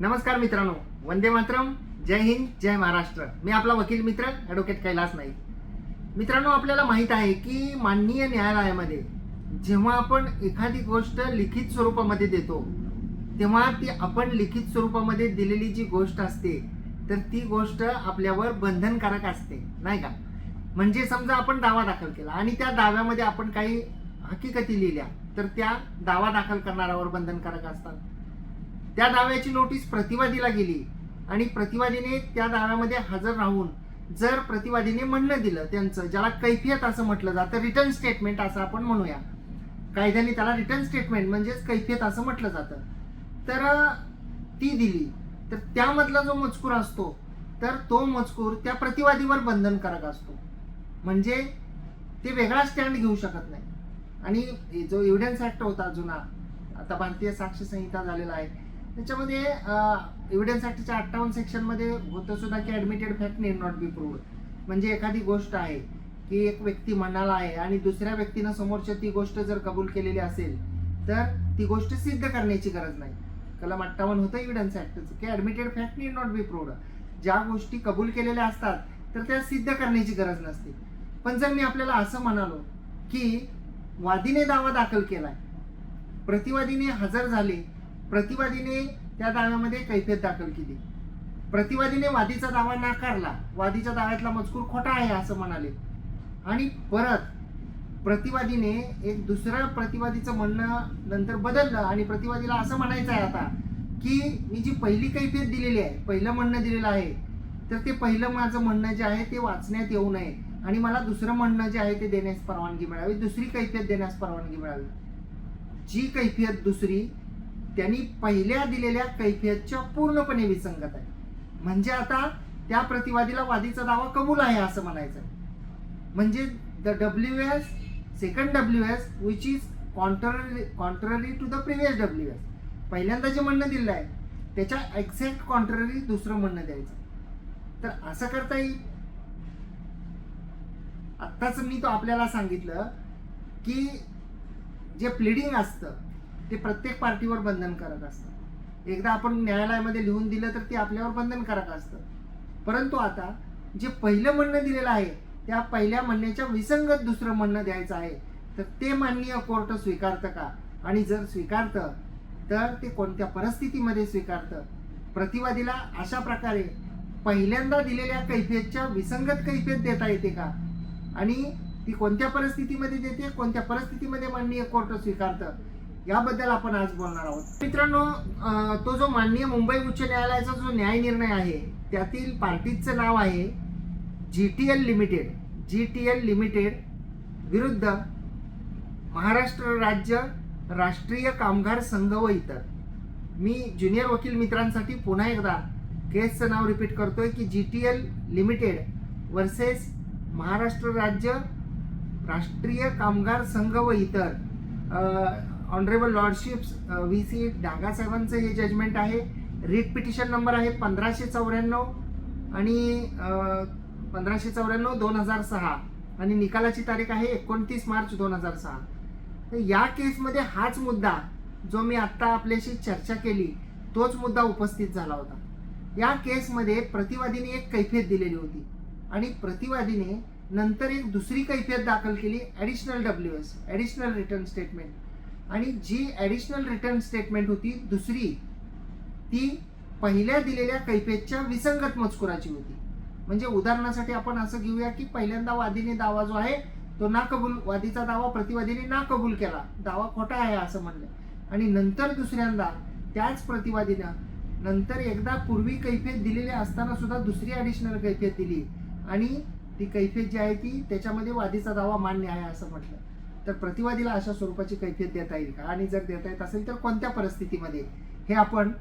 नमस्कार मित्रांनो वंदे मातरम जय हिंद जय महाराष्ट्र. मी आपला वकील मित्र ॲडव्होकेट कैलास नाईक. मित्रांनो आपल्याला माहीत आहे की माननीय न्यायालयामध्ये जेव्हा आपण एखादी गोष्ट लिखित स्वरूपामध्ये देतो तेव्हा ती आपण लिखित स्वरूपामध्ये दिलेली जी गोष्ट असते तर ती गोष्ट आपल्यावर बंधनकारक असते नाही का? म्हणजे समजा आपण दावा दाखल केला आणि त्या दाव्यामध्ये आपण काही हकीकती लिहिल्या तर त्या दावा दाखल करणाऱ्यावर बंधनकारक असतात. त्या दाव्याची नोटीस प्रतिवादीला गेली. आणि प्रतिवादीने त्या दाव्यामध्ये हजर राहून जर प्रतिवादीने म्हणणं दिलं त्यांचं ज्याला कैफियत असं म्हटलं जातं रिटर्न स्टेटमेंट असं आपण म्हणूया. कायद्याने त्याला रिटर्न स्टेटमेंट म्हणजेच कैफियत असं म्हटलं जातं. तर ती दिली. तर त्यामधला जो मजकूर असतो तर तो मजकूर त्या प्रतिवादीवर बंधनकारक असतो. म्हणजे ते वेगळा स्टँड घेऊ शकत नाही. आणि जो एव्हिडन्स ऍक्ट होता जुना आता भारतीय साक्ष संहिता झालेला आहे त्याच्यामध्ये एव्हिडन्स ऍक्टच्या अठ्ठावन्न सेक्शनमध्ये होतं सुद्धा की admitted fact need not be prove म्हणजे एखादी गोष्ट आहे की एक व्यक्ती म्हणाला आहे आणि दुसऱ्या व्यक्तीनं समोरच्या ती गोष्ट जर कबूल केलेली असेल तर ती गोष्ट सिद्ध करण्याची गरज नाही. कलम अठ्ठावन्न होतं एव्हिडन्स ऍक्टचं की admitted fact need not be proved ज्या गोष्टी कबूल केलेल्या असतात तर त्या सिद्ध करण्याची गरज नसते. पण जर मी आपल्याला असं म्हणालो की वादीने दावा दाखल केलाय प्रतिवादीने हजर झाले प्रतिवादीने त्या दाव्यामध्ये कैफियत दाखल केली. प्रतिवादीने वादीचा दावा नाकारला. वादीच्या दाव्यातला मजकूर खोटा आहे असं म्हणाले. आणि परत प्रतिवादीने एक दुसरं प्रतिवादीचं म्हणणं नंतर बदललं आणि प्रतिवादीला असं म्हणायचं आहे आता की मी जी पहिली कैफियत दिलेली आहे पहिलं म्हणणं दिलेलं आहे तर ते पहिलं माझं म्हणणं जे आहे ते वाचण्यात येऊ नये. आणि मला दुसरं म्हणणं जे आहे ते देण्यास परवानगी मिळावी. दुसरी कैफियत देण्यास परवानगी मिळावी. जी कैफियत दुसरी त्यांनी पहिल्या दिलेल्या कैफियतच्या पूर्णपणे विसंगत आहे. म्हणजे आता त्या प्रतिवादीला वादीचा दावा कबूल आहे असं म्हणायचं म्हणजे the W S second W S which is contrary contrary to the previous W S. पहिल्यांदा जे म्हणणं दिलं आहे त्याच्या एक्झॅक्ट कॉन्ट्ररी दुसरं म्हणणं द्यायचं. तर असं करता येईल? आत्ताच मी तो आपल्याला सांगितलं की जे प्लिडिंग असतं ते प्रत्येक पार्टीवर बंधनकारक असतं एकदा आपण न्यायालयामध्ये लिहून दिलं तर ते आपल्यावर बंधनकारक असतं. परंतु आता जे पहिलं म्हणणं दिलेलं आहे त्या पहिल्या म्हणण्याच्या विसंगत दुसरं म्हणणं द्यायचं आहे तर ते माननीय कोर्ट स्वीकारतं का? आणि जर स्वीकारतं तर ते कोणत्या परिस्थितीमध्ये स्वीकारतं? प्रतिवादीला अशा प्रकारे पहिल्यांदा दिलेल्या कैफियतच्या विसंगत कैफियत देता येते का? आणि ती कोणत्या परिस्थितीमध्ये देते? कोणत्या परिस्थितीमध्ये माननीय कोर्ट स्वीकारतं? याबद्दल आपण आज बोलणार आहोत. मित्रांनो तो जो माननीय मुंबई उच्च न्यायालयाचा जो न्याय निर्णय आहे त्यातील पार्टीचं नाव आहे G T L limited G T L limited विरुद्ध महाराष्ट्र राज्य राष्ट्रीय कामगार संघ व इतर. मी ज्युनियर वकील मित्रांसाठी पुन्हा एकदा केसचं नाव रिपीट करतोय की G T L limited versus Maharashtra राज्य राष्ट्रीय कामगार संघ व इतर. Honourable lordships V C Daga साहेबांचं हे जजमेंट आहे. रिट पिटिशन नंबर आहे पंधराशे चौऱ्याण्णव आणि uh, पंधराशे चौऱ्याण्णव दोन हजार सहा. आणि निकालाची तारीख आहे एकोणतीस मार्च दोन हजार सहा. तर या केसमध्ये हाच मुद्दा जो मी आत्ता आपल्याशी चर्चा केली तोच मुद्दा उपस्थित झाला होता. या केसमध्ये प्रतिवादीने एक कैफियत दिलेली होती आणि प्रतिवादीने नंतर एक दुसरी कैफियत दाखल केली additional W S additional return statement आणि जी ॲडिशनल रिटर्न स्टेटमेंट होती दुसरी ती पहिल्या दिलेल्या कैफेतच्या विसंगत मजकुराची होती. म्हणजे उदाहरणासाठी आपण असं घेऊया की पहिल्यांदा वादीने दावा जो आहे तो ना कबूल वादीचा दावा प्रतिवादीने ना कबूल केला. दावा खोटा आहे असं म्हणलं आणि नंतर दुसऱ्यांदा त्याच प्रतिवादीनं नंतर एकदा पूर्वी कैफियत दिलेली असताना सुद्धा दुसरी ॲडिशनल कैफियत दिली. आणि ती कैफियत जी आहे ती त्याच्यामध्ये वादीचा दावा मान्य आहे असं म्हटलं. तर प्रतिवादीला अशा स्वरूपाची कैफियत देता येईल का? आणि जर देता येत असेल तर कोणत्या परिस्थितीमध्ये? हे आपण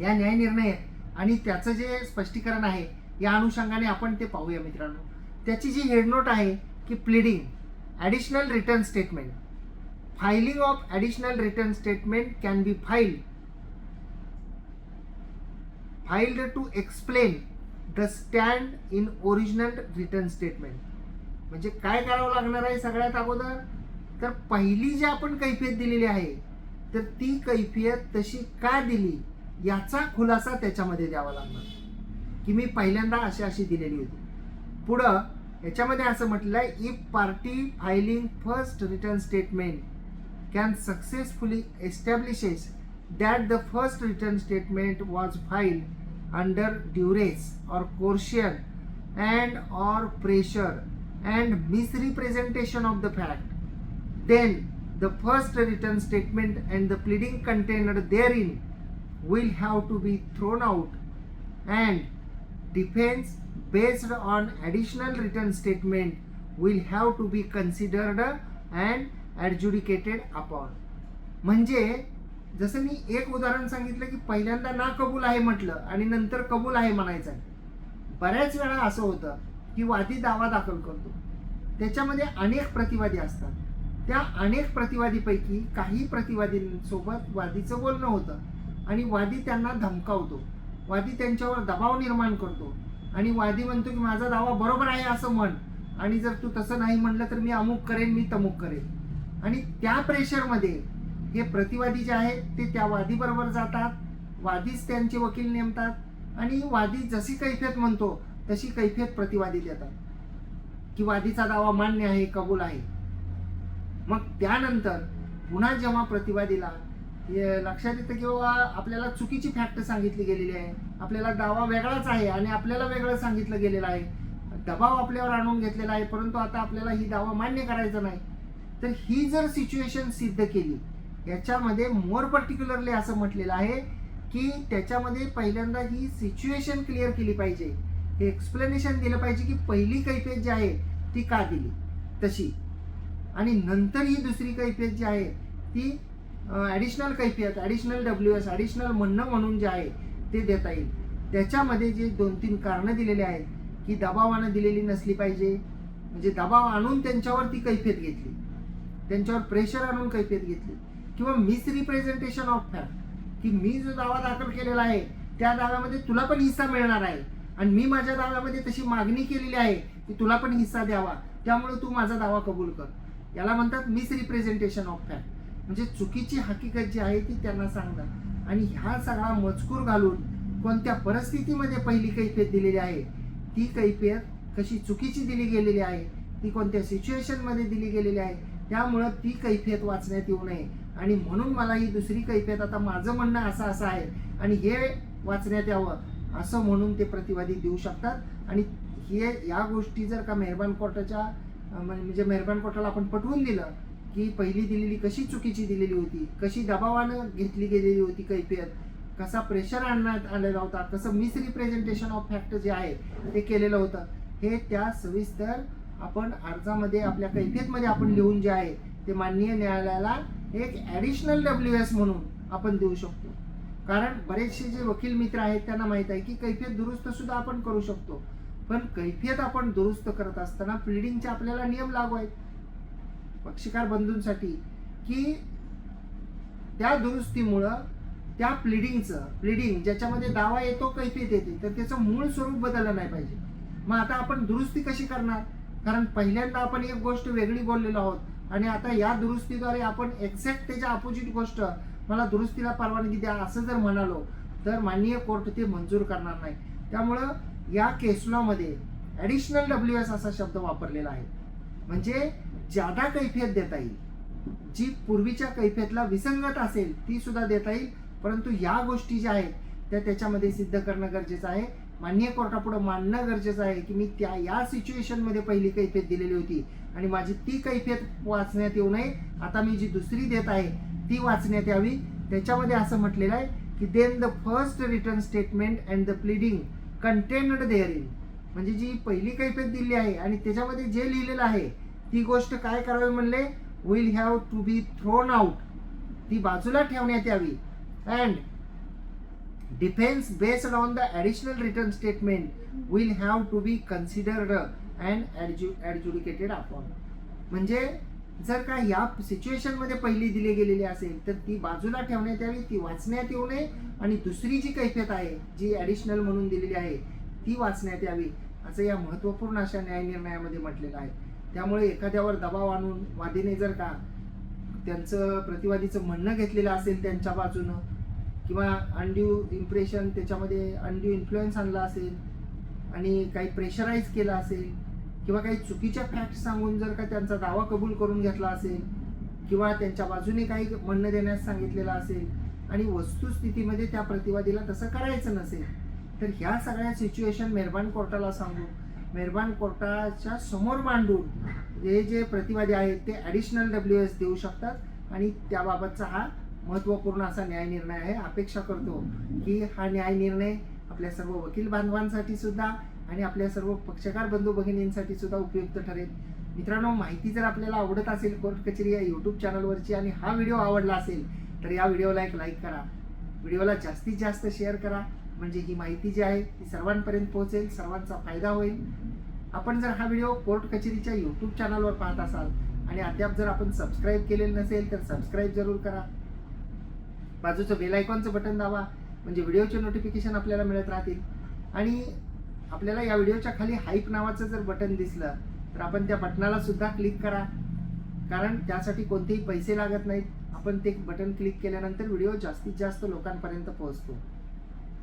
या न्यायनिर्णय आणि त्याचं जे स्पष्टीकरण आहे या अनुषंगाने आपण ते पाहूया मित्रांनो. त्याची जी हेडनोट आहे की pleading additional return statement filing of additional return statement can be file filed to explain the stand in original return statement म्हणजे काय करावं लागणार आहे सगळ्यात अगोदर? तर पहिली जी आपण कैफियत दिलेली आहे तर ती कैफियत तशी का दिली? याचा खुलासा त्याच्यामध्ये द्यावा लागणार. की मी पहिल्यांदा अशी अशी दिलेली होती. पुढं याच्यामध्ये असं म्हटलं आहे if party filing first return statement can successfully establishes that the first return statement was file under duress or coercion and or pressure and misrepresentation of the fact. then the first written statement and the pleading contained therein will have to be thrown out and defense based on additional written statement will have to be considered and adjudicated upon म्हणजे जसं मी एक उदाहरण सांगितलं की पहिल्यांदा ना कबूल आहे म्हटलं आणि नंतर कबूल आहे म्हणायचं बऱ्याच वेळा असं होतं की वादी दावा दाखल करतो. त्याच्यामध्ये अनेक प्रतिवादी असतात. त्या अनेक प्रतिवादीपैकी काही प्रतिवादींसोबत वादीचं बोलणं होतं आणि वादी त्यांना धमकावतो. वादी त्यांच्यावर दबाव निर्माण करतो. आणि वादी म्हणतो की माझा दावा बरोबर आहे असं म्हण. आणि जर तू तसं नाही म्हणलं तर मी अमुक करेन मी तमुक करेन. आणि त्या प्रेशरमध्ये हे प्रतिवादी जे आहेत ते त्या वादीबरोबर जातात. वादीच त्यांचे वकील नेमतात. आणि वादी जशी कैफियत म्हणतो तशी कैफियत प्रतिवादी देतात. की वादीचा दावा मान्य आहे कबूल आहे. मग त्यानंतर पुन्हा जेव्हा प्रतिवादीला लक्षात येतं किंवा आपल्याला चुकीची फॅक्ट सांगितली गेलेली आहे. आपल्याला दावा वेगळाच आहे आणि आपल्याला वेगळं सांगितलं गेलेलं आहे. दबाव आपल्यावर आणून घेतलेला आहे परंतु आता आपल्याला ही दावा मान्य करायचा नाही. तर ही जर सिच्युएशन सिद्ध केली याच्यामध्ये मोर पर्टिक्युलरली असं म्हटलेलं आहे की त्याच्यामध्ये पहिल्यांदा ही सिच्युएशन क्लिअर केली पाहिजे. हे एक्सप्लेनेशन दिलं पाहिजे की पहिली कैफियत जी आहे ती का दिली? तशी. आणि नंतर ही दुसरी कैफियत जी आहे ती ॲडिशनल कैफियत ॲडिशनल डब्ल्यू एस ॲडिशनल म्हणणं म्हणून जे आहे ते देता येईल. त्याच्यामध्ये जे दोन तीन कारणं दिलेली आहेत की दबावानं दिलेली नसली पाहिजे. म्हणजे दबाव आणून त्यांच्यावर ती कैफियत घेतली. त्यांच्यावर प्रेशर आणून कैफियत घेतली. किंवा मिसरिप्रेझेंटेशन ऑफ फॅक्ट की मी जो दावा दाखल केलेला आहे त्या दाव्यामध्ये तुला पण हिस्सा मिळणार आहे. आणि मी माझ्या दाव्यामध्ये तशी मागणी केलेली आहे की तुला पण हिस्सा द्यावा. त्यामुळे तू माझा दावा कबूल कर. याला म्हणतात मिस रिप्रेझेंटेशन ऑफ फॅक्ट. म्हणजे चुकीची हकीकत जी आहे ती त्यांना सांगणं. आणि ह्या सगळा मजकूर घालून कोणत्या परिस्थितीमध्ये पहिली कैफियत दिलेली आहे? ती कैफियत कशी चुकीची दिली गेलेली आहे? ती कोणत्या सिच्युएशनमध्ये दिली गेलेली आहे? त्यामुळं ती कैफियत वाचण्यात येऊ नये. आणि म्हणून मला ही दुसरी कैफियत आता माझं म्हणणं असं असं आहे. आणि हे वाचण्यात यावं. असं म्हणून ते प्रतिवादी देऊ शकतात. आणि हे या गोष्टी जर का मेहरबान कोर्टाच्या म्हणजे मेहरबान कोर्टाला आपण पटवून दिलं की पहिली दिलेली कशी चुकीची दिलेली होती कशी दबावानं घेतली गेलेली होती कैफियत कसा प्रेशर आणण्यात आलेला होता कसं मिसरिप्रेझेंटेशन ऑफ फॅक्ट जे आहे ते केलेलं होतं हे त्या सविस्तर आपण अर्जामध्ये आपल्या कैफियतमध्ये आपण लिहून जे आहे ते माननीय न्यायालयाला एक ॲडिशनल डब्ल्यू एस म्हणून आपण देऊ शकतो. कारण बरेचसे जे वकील मित्र आहेत त्यांना माहीत आहे की कैफियत दुरुस्त सुद्धा आपण करू शकतो. पण कैफियत आपण दुरुस्त करत असताना प्लिडिंगचे आपल्याला नियम लागू आहेत. पक्षकार बंधूंसाठी की त्या दुरुस्तीमुळं त्या प्लिडिंगचं प्लिडिंग ज्याच्यामध्ये दावा येतो कैफियत येते तर त्याचं मूळ स्वरूप बदललं नाही पाहिजे. मग आता आपण दुरुस्ती कशी करणार? कारण पहिल्यांदा आपण एक गोष्ट वेगळी बोललेलो आहोत आणि आता या दुरुस्तीद्वारे आपण एक्झॅक्ट त्याच्या अपोजिट गोष्ट मला दुरुस्तीला परवानगी द्या असं जर म्हणालो तर माननीय कोर्ट ते मंजूर करणार नाही. त्यामुळं या केसलॉमध्ये ॲडिशनल डब्ल्यू एस असा शब्द वापरलेला आहे. म्हणजे जादा कैफियत देता येईल जी पूर्वीच्या कैफियतला विसंगत असेल ती सुद्धा देता येईल. परंतु या गोष्टी ज्या आहेत त्या त्याच्यामध्ये सिद्ध करणं गरजेचं आहे. मान्य कोर्टापुढं मांडणं गरजेचं आहे की मी त्या या सिच्युएशनमध्ये पहिली कैफियत दिलेली होती आणि माझी ती कैफियत वाचण्यात येऊ नये. आता मी जी दुसरी देत आहे ती वाचण्यात यावी. त्याच्यामध्ये असं म्हटलेलं आहे की then the first return statement and the pleading contained therein म्हणजे जी पहिली कैफियत दिली आहे आणि त्याच्यामध्ये जे लिहिलेलं आहे ती गोष्ट काय करावी म्हणले? Will have to be thrown out ती बाजूला ठेवण्यात यावी. And defence based on the additional return statement will have to be considered and adjudicated upon म्हणजे जर का या सिच्युएशनमध्ये पहिली दिली गेलेली असेल तर ती बाजूला ठेवण्यात यावी ती वाचण्यात येऊ नये. आणि दुसरी जी कैफियत आहे जी ॲडिशनल म्हणून दिलेली आहे ती वाचण्यात यावी. असं या महत्त्वपूर्ण अशा न्यायनिर्णयामध्ये म्हटलेलं आहे. त्यामुळे एखाद्यावर दबाव आणून वादीने जर का त्यांचं प्रतिवादीचं म्हणणं घेतलेलं असेल त्यांच्या बाजूनं किंवा अनड्यू इम्प्रेशन त्याच्यामध्ये अनड्यू इन्फ्लुएन्स आणला असेल आणि काही प्रेशराईज केलं असेल किंवा काही चुकीच्या फॅक्ट सांगून जर का त्यांचा दावा कबूल करून घेतला असेल किंवा त्यांच्या बाजूने काही म्हणणं देण्यास सांगितलेलं असेल आणि वस्तुस्थितीमध्ये त्या प्रतिवादीला तसं करायचं नसेल तर ह्या सगळ्या सिच्युएशन मेहरबान कोर्टाला सांगू. मेहरबान कोर्टाच्या समोर मांडून हे जे प्रतिवादी आहेत ते ॲडिशनल डब्ल्यू एस देऊ शकतात आणि त्याबाबतचा हा महत्त्वपूर्ण असा न्याय निर्णय आहे. अपेक्षा करतो की हा न्याय निर्णय आपल्या सर्व वकील बांधवांसाठी सुद्धा आणि आपल्या सर्व पक्षकार बंधू भगिनींसाठी सुद्धा उपयुक्त ठरेल. मित्रांनो माहिती जर आपल्याला आवडत असेल कोर्ट कचेरी या यूट्यूब चॅनलवरची आणि हा व्हिडिओ आवडला असेल तर या व्हिडिओला एक लाईक करा. व्हिडिओला जास्तीत जास्त शेअर करा. म्हणजे ही माहिती जी आहे ती सर्वांपर्यंत पोहोचेल सर्वांचा फायदा होईल. आपण जर हा व्हिडिओ कोर्ट कचेरीच्या यूट्यूब चॅनलवर पाहत असाल आणि अद्याप जर आपण सबस्क्राईब केलेलं नसेल तर सबस्क्राईब जरूर करा. बाजूचं बेल आयकॉनचं बटन दाबा म्हणजे व्हिडिओचे नोटिफिकेशन आपल्याला मिळत राहतील. आणि आपल्याला या व्हिडिओच्या खाली हाईप नावाचं जर बटन दिसलं तर आपण त्या बटनाला सुद्धा क्लिक करा. कारण त्यासाठी कोणतेही पैसे लागत नाहीत. आपण ते बटन क्लिक केल्यानंतर व्हिडिओ जास्तीत जास्त लोकांपर्यंत पोहोचतो.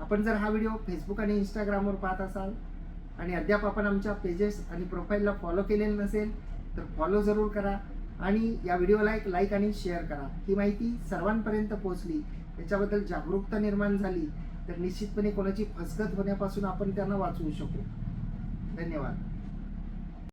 आपण जर हा व्हिडिओ फेसबुक आणि इंस्टाग्रामवर पाहत असाल आणि अद्याप आपण आमच्या पेजेस आणि प्रोफाईलला फॉलो केलेलं नसेल तर फॉलो जरूर करा आणि या व्हिडिओला एक लाईक आणि शेअर करा. ही माहिती सर्वांपर्यंत पोहोचली. याच्याबद्दल जागरूकता निर्माण झाली. तर निश्चितपणे कोणाची फसगत होण्यापासून आपण त्यांना वाचवू शकू. धन्यवाद.